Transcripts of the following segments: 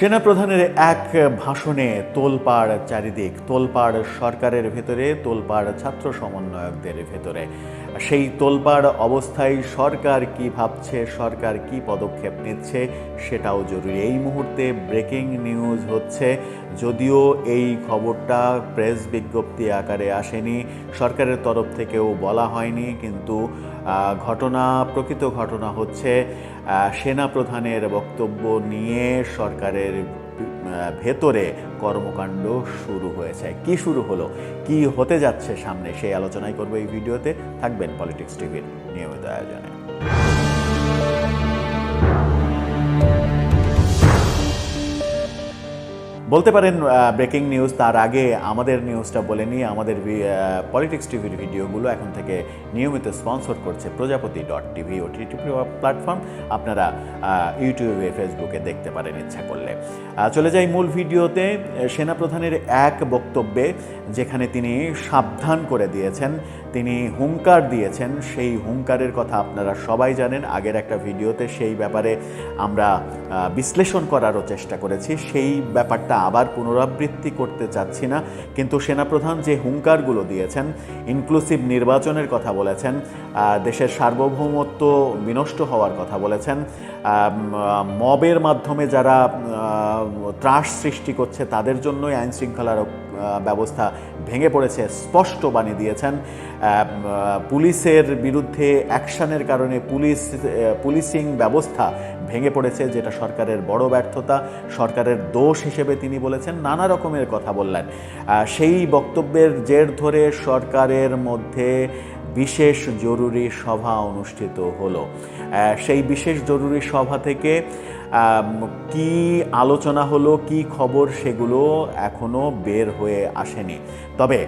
সেনাপ্রধানের এক ভাষণে তোলপাড় চারিদিক, তোলপাড় সরকারের ভেতরে, তোলপাড় ছাত্র সমন্বয়কদের ভেতরে। সেই তোলপাড় অবস্থায় সরকার কি ভাবছে, সরকার কি পদক্ষেপ নিচ্ছে, সেটাও জরুরি। এই মুহূর্তে ব্রেকিং নিউজ হচ্ছে, যদিও এই খবরটা প্রেস বিজ্ঞপ্তি আকারে আসেনি সরকারের তরফ থেকেও বলা হয়নি, কিন্তু ঘটনা, প্রকৃত ঘটনা হচ্ছে সেনা প্রধানের বক্তব্য নিয়ে সরকারের ভেতরে কর্মকাণ্ড শুরু হয়েছে। কি শুরু হলো? কি হতে যাচ্ছে সামনে? সেই আলোচনাই করব এই ভিডিওতে। থাকবেন পলিটিক্স টিভির নিয়মিত আয়োজনে। বলতে পারেন ব্রেকিং নিউজ তার আগে আমাদের নিউজটা বলে নিয়ে আমাদের পলিটিক্স টিভির ভিডিওগুলো এখন থেকে নিয়মিত স্পন্সর করছে Prajapati dot TV OTT platform আপনারা ইউটিউবে ফেসবুকে দেখতে পারেন ইচ্ছা করলে। চলে যাই মূল ভিডিওতে। সেনাপ্রধানের এক বক্তব্যে, যেখানে তিনি সাবধান করে দিয়েছেন, তিনি হুঙ্কার দিয়েছেন। সেই হুঙ্কারের কথা আপনারা সবাই জানেন, আগের একটা ভিডিওতে সেই ব্যাপারে আমরা বিশ্লেষণ করারও চেষ্টা করেছি। সেই ব্যাপারটা আবার পুনরাবৃত্তি করতে চাচ্ছি না। কিন্তু সেনাপ্রধান যে হুঙ্কারগুলো দিয়েছেন ইনক্লুসিভ নির্বাচনের কথা বলেছেন দেশের সার্বভৌমত্ব বিনষ্ট হওয়ার কথা বলেছেন মবের মাধ্যমে যারা ত্রাস সৃষ্টি করছে তাদের জন্যই আইন শৃঙ্খলার আহ, ব্যবস্থা ভেঙে পড়েছে, স্পষ্ট বাণী দিয়েছেন। পুলিশের বিরুদ্ধে অ্যাকশানের কারণে পুলিশ পুলিশিং ব্যবস্থা ভেঙে পড়েছে, যেটা সরকারের বড় ব্যর্থতা, সরকারের দোষ হিসেবে তিনি বলেছেন, নানা রকমের কথা বললেন। সেই বক্তব্যের জের ধরে সরকারের মধ্যে বিশেষ জরুরি সভা অনুষ্ঠিত হলো। সেই বিশেষ জরুরি সভা থেকে কি আলোচনা হলো, কি খবর সেগুলো এখনও বের হয়ে আসেনি। তবে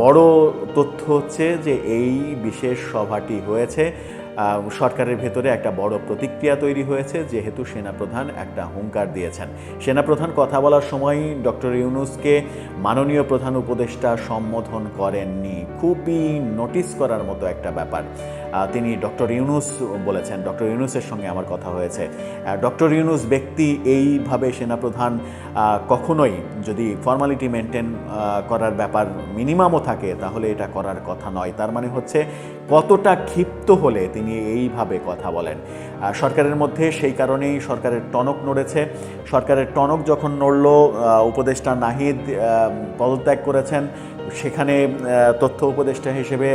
বড় তথ্য হচ্ছে যে এই বিশেষ সভাটি হয়েছে। সরকারের ভেতরে একটা বড় প্রতিক্রিয়া তৈরি হয়েছে, যেহেতু সেনাপ্রধান একটা হুঙ্কার দিয়েছেন। সেনাপ্রধান কথা বলার সময় ডক্টর ইউনুসকে মাননীয় প্রধান উপদেষ্টা সম্বোধন করেননি। খুবই নোটিস করার মতো একটা ব্যাপার। তিনি ডক্টর ইউনুস বলেছেন, ডক্টর ইউনুসের সঙ্গে আমার কথা হয়েছে। ডক্টর ইউনুস ব্যক্তি এইভাবে সেনাপ্রধান কখনোই যদি ফর্মালিটি মেনটেন করার ব্যাপার মিনিমামও থাকে, তাহলে এটা করার কথা নয়। তার মানে হচ্ছে কতটা ক্ষিপ্ত হলে তিনি এইভাবে কথা বলেন। সরকারের মধ্যে সেই কারণেই সরকারের টনক নড়েছে। সরকারের টনক যখন নড়ল উপদেষ্টা নাহিদ পদত্যাগ করেছেন সেখানে তথ্য উপদেষ্টা হিসেবে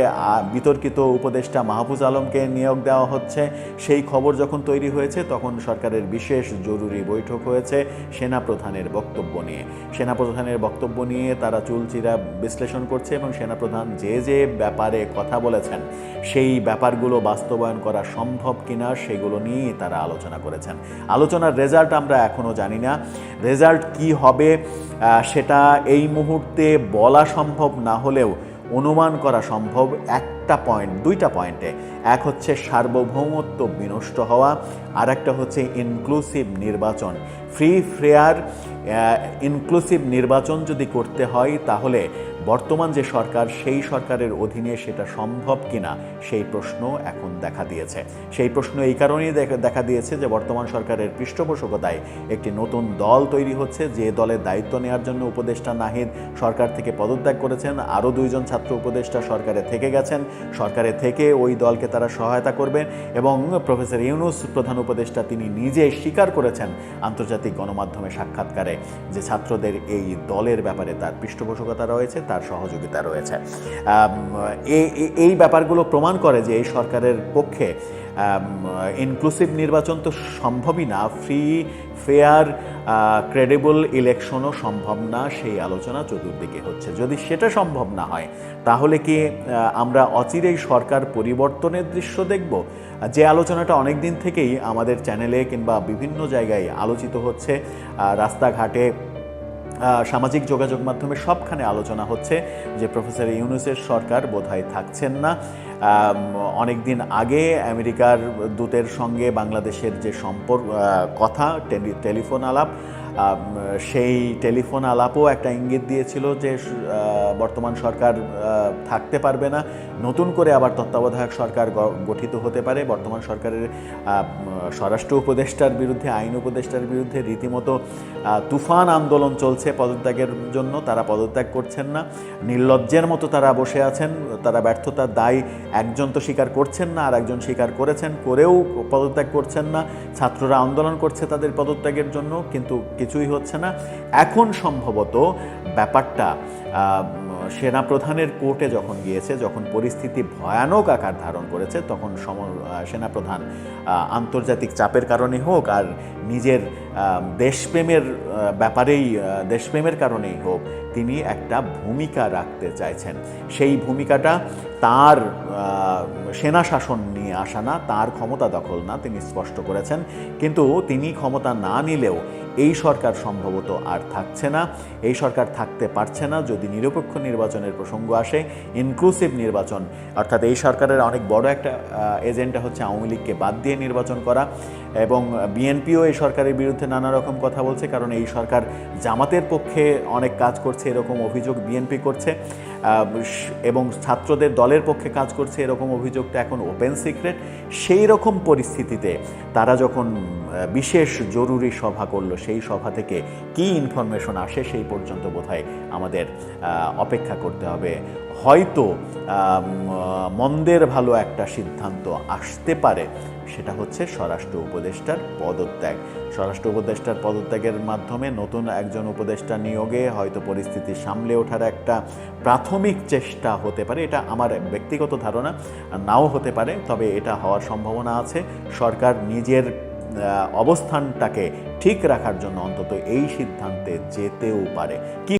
বিতর্কিত উপদেষ্টা মাহফুজ আলমকে নিয়োগ দেওয়া হচ্ছে। সেই খবর যখন তৈরি হয়েছে, তখন সরকারের বিশেষ জরুরি বৈঠক হয়েছে সেনাপ্রধানের বক্তব্য নিয়ে। সেনাপ্রধানের বক্তব্য নিয়ে তারা চুলচিরা বিশ্লেষণ করছে এবং সেনাপ্রধান যে যে ব্যাপারে কথা বলেছেন, সেই ব্যাপারগুলো বাস্তবায়ন করা সম্ভব কিনা সেগুলো নিয়েই তারা আলোচনা করেছেন। আলোচনার রেজাল্ট আমরা এখনও জানি না। রেজাল্ট কি হবে সেটা এই মুহূর্তে বলা সম্ভব না হলেও অনুমান করা সম্ভব একটা পয়েন্ট দুইটা পয়েন্টে এক হচ্ছে সার্বভৌমত্ব বিনষ্ট হওয়া আর একটা হচ্ছে ইনক্লুসিভ নির্বাচন। ফ্রি ফ্রেয়ার ইনক্লুসিভ নির্বাচন যদি করতে হয় তাহলে বর্তমান যে সরকার, সেই সরকারের অধীনে সেটা সম্ভব কিনা, সেই প্রশ্ন এখন দেখা দিয়েছে। সেই প্রশ্ন এই কারণেই দেখা- দিয়েছে যে বর্তমান সরকারের পৃষ্ঠপোষকতায় একটি নতুন দল তৈরি হচ্ছে। যে দলের দায়িত্ব নেওয়ার জন্য উপদেষ্টা নাহিদ সরকার থেকে পদত্যাগ করেছেন, আরও দুইজন ছাত্র উপদেষ্টা সরকারে থেকে গেছেন। সরকারে থেকে ওই দলকে তারা সহায়তা করবেন এবং প্রফেসর ইউনুস, প্রধান উপদেষ্টা, তিনি নিজে স্বীকার করেছেন আন্তর্জাতিক গণমাধ্যমে সাক্ষাৎকারে যে ছাত্রদের এই দলের ব্যাপারে তার পৃষ্ঠপোষকতা রয়েছে, তার সহযোগিতা রয়েছে। এই ব্যাপারগুলো প্রমাণ করে যে এই সরকারের পক্ষে ইনক্লুসিভ নির্বাচন তো সম্ভবই না। ফ্রি ফেয়ার ক্রেডিবল ইলেকশনও সম্ভব না সেই আলোচনা চতুর্দিকে হচ্ছে। যদি সেটা সম্ভব না হয়, তাহলে কি আমরা অচিরেই সরকার পরিবর্তনের দৃশ্য দেখব? যে আলোচনাটা অনেক দিন থেকেই আমাদের চ্যানেলে কিংবা বিভিন্ন জায়গায় আলোচিত হচ্ছে রাস্তাঘাটে সামাজিক যোগাযোগ মাধ্যমে সবখানে আলোচনা হচ্ছে যে প্রফেসর ইউনুসের সরকার বোধহয় থাকছেন না। অনেকদিন আগে আমেরিকার দূতের সঙ্গে বাংলাদেশের যে সম্পর্ক কথা, টেলি- টেলিফোন আলাপ সেই টেলিফোন আলাপও একটা ইঙ্গিত দিয়েছিল যে বর্তমান সরকার থাকতে পারবে না। নতুন করে আবার তত্ত্বাবধায়ক সরকার গঠিত হতে পারে। বর্তমান সরকারের স্বরাষ্ট্র উপদেষ্টার বিরুদ্ধে, আইন উপদেষ্টার বিরুদ্ধে রীতিমতো তুফান আন্দোলন চলছে পদত্যাগের জন্য। তারা পদত্যাগ করছেন না। নির্লজ্জের মতো তারা বসে আছেন। তারা ব্যর্থতার দায় একজন তো স্বীকার করছেন না আর একজন স্বীকার করেছেন। করেও পদত্যাগ করছেন না। ছাত্ররা আন্দোলন করছে তাদের পদত্যাগের জন্য। কিন্তু কিছুই হচ্ছে না। এখন সম্ভবত ব্যাপারটা সেনাপ্রধানের কোর্টে যখন গিয়েছে, যখন পরিস্থিতি ভয়ানক আকার ধারণ করেছে, তখন সম সেনাপ্রধান আন্তর্জাতিক চাপের কারণে হোক আর নিজের দেশপ্রেমের ব্যাপারেই দেশপ্রেমের কারণেই হোক, তিনি একটা ভূমিকা রাখতে চাইছেন। সেই ভূমিকাটা তার সেনা শাসন নিয়ে আসা না, তার ক্ষমতা দখল না, তিনি স্পষ্ট করেছেন। কিন্তু তিনি ক্ষমতা না নিলেও এই সরকার সম্ভবত আর থাকছে না। এই সরকার থাকতে পারছে না যদি নিরপেক্ষ নির্বাচনের প্রসঙ্গ আসে ইনক্লুসিভ নির্বাচন। অর্থাৎ এই সরকারের অনেক বড় একটা এজেন্ডা হচ্ছে আওয়ামী লীগকে বাদ দিয়ে নির্বাচন করা এবং বিএনপিও এই সরকারের বিরুদ্ধে নানা রকম কথা বলছে, কারণ এই সরকার জামাতের পক্ষে অনেক কাজ করছে, এরকম অভিযোগ বিএনপি করছে। এবং ছাত্রদের দলের পক্ষে কাজ করছে এরকম অভিযোগটা এখন ওপেন সিক্রেট সেই রকম পরিস্থিতিতে তারা যখন বিশেষ জরুরি সভা করল, সেই সভা থেকে কি ইনফরমেশন আসে সেই পর্যন্ত বোধহয় আমাদের অপেক্ষা করতে হবে। হয়তো মন্দের ভালো একটা সিদ্ধান্ত আসতে পারে, সেটা হচ্ছে স্বরাষ্ট্র উপদেষ্টার পদত্যাগ। স্বরাষ্ট্র উপদেষ্টার পদত্যাগের মাধ্যমে নতুন একজন উপদেষ্টা নিয়োগে হয়তো পরিস্থিতি সামলে ওঠার একটা প্রাথমিক চেষ্টা হতে পারে, এটা আমার ব্যক্তিগত ধারণা, নাও হতে পারে, তবে এটা হওয়ার সম্ভাবনা আছে। সরকার নিজের অবস্থানটাকে ঠিক রাখার জন্য অন্তত এই সিদ্ধান্তে যেতেও পারে। কি